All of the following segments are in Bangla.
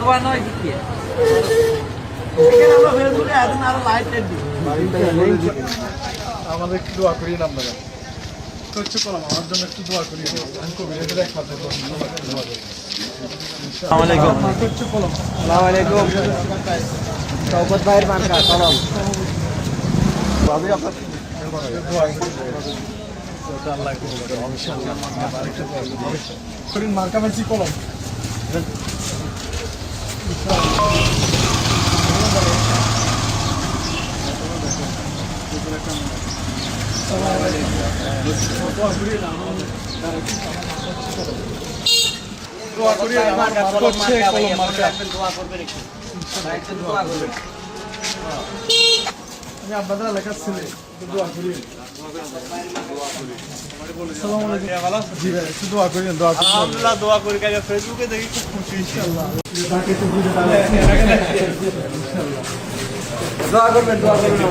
দোয়া নয় কি আমাদের একটু দোয়া নাম দাদা হচ্ছে কলাম আমার জন্য একটু দোয়া করিয়ে আমি কবি রেখে একসাথে আসসালামাইকুম হচ্ছে কলম চৌপত ভাইয়ের মার্কা কলম। মার্কা মাইছি কলম। দোয়া করিয়ে আমার মার্কা দোয়া করবেন একটু আমি আপনাদের এলাকার ছেলে দোয়া ভাই একটু দোয়া করি দোয়া করবেন দোয়া করবেন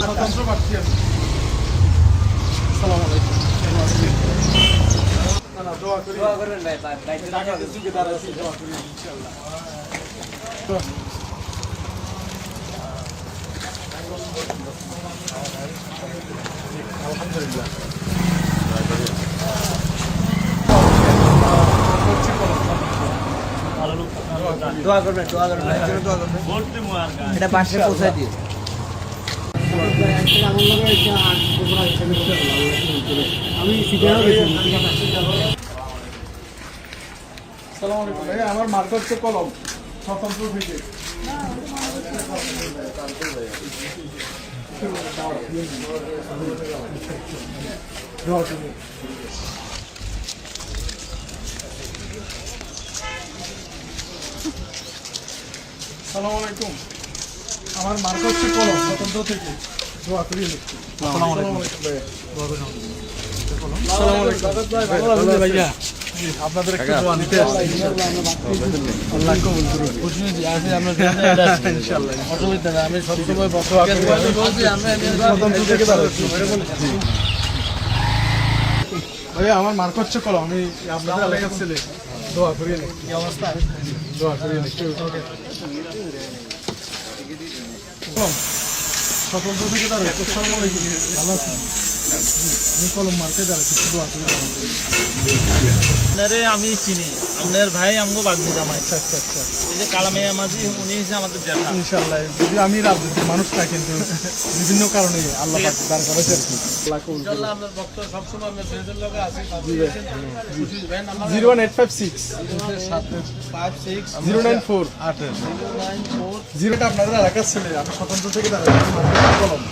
স্বতন্ত্র প্রার্থী আমি আলাইকুম না, দোয়া করি দোয়া করবেন। ভাই দাঁড়াচ্ছি দোয়া করি ইনশাআল্লাহ করবেন দোয়া করবেন এটা বাসে পৌঁছায় দিও। সালাম আমার কলম স্বতন্ত্র থেকে দোয়া আলাইকুম। আমার মার্ক হচ্ছে কলম স্বতন্ত্র থেকে। দোয়া করি। ভাইয়া আপনাদের একটু দোয়া নিতে আমি সবসময় স্বতন্ত্র থেকে আমার মার্ক হচ্ছে কলম। আমি আপনাদের এলাকার ছেলে দোয়া করিয়ে নি কি অবস্থা? দোয়া করিয়ে নি কলম স্বতন্ত্র থেকে আলাইকুম ভালো আছেন জি, আমি কলম দোয়া করি আপনারে আমি চিনি। আপনার ভাই আমগো বাগদি জামাই আচ্ছা আচ্ছা আচ্ছা। এই যে কালামিয়া মাঝি উনি হচ্ছে আমাদের ইনশাআল্লাহ যদি আমি রাজনীতির মানুষ না কিন্তু বিভিন্ন কারণে আল্লাহ পাক করেছে আর কি ইনশাআল্লাহ আপনার ভক্ত সবসময় আপনার ফ্রেন্ডের লগে আছে খুশি ভাই। Number zero one eight five six. Zero nine four four জিরোটা আপনাদের এলাকার ছেলে আমি স্বতন্ত্র থেকে মার্কেট কলম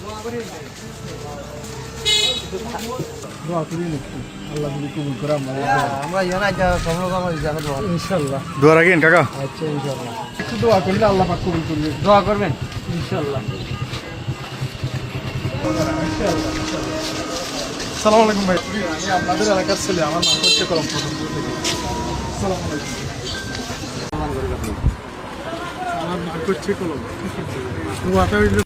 দোয়া করি নাকি আল্লাহ যদি কবুল করে আমরা আমরা ইয়া যা সব রকম জানো দোয়া ইনশাল্লাহ দোয়া রাখেন কাকা। আচ্ছা ইনশাল্লাহ একটু দোয়া করলে আল্লাহ পাক কবুল করবে দোয়া করবেন। ইনশাল্লাহ সালাম আলাইকুম ভাই। আমি আপনাদের এলাকার ছেলে আমার নাম হচ্ছে কলম সালাম আলাইকুম। আমার নাম হচ্ছে কলম। দোয়াটা হইলে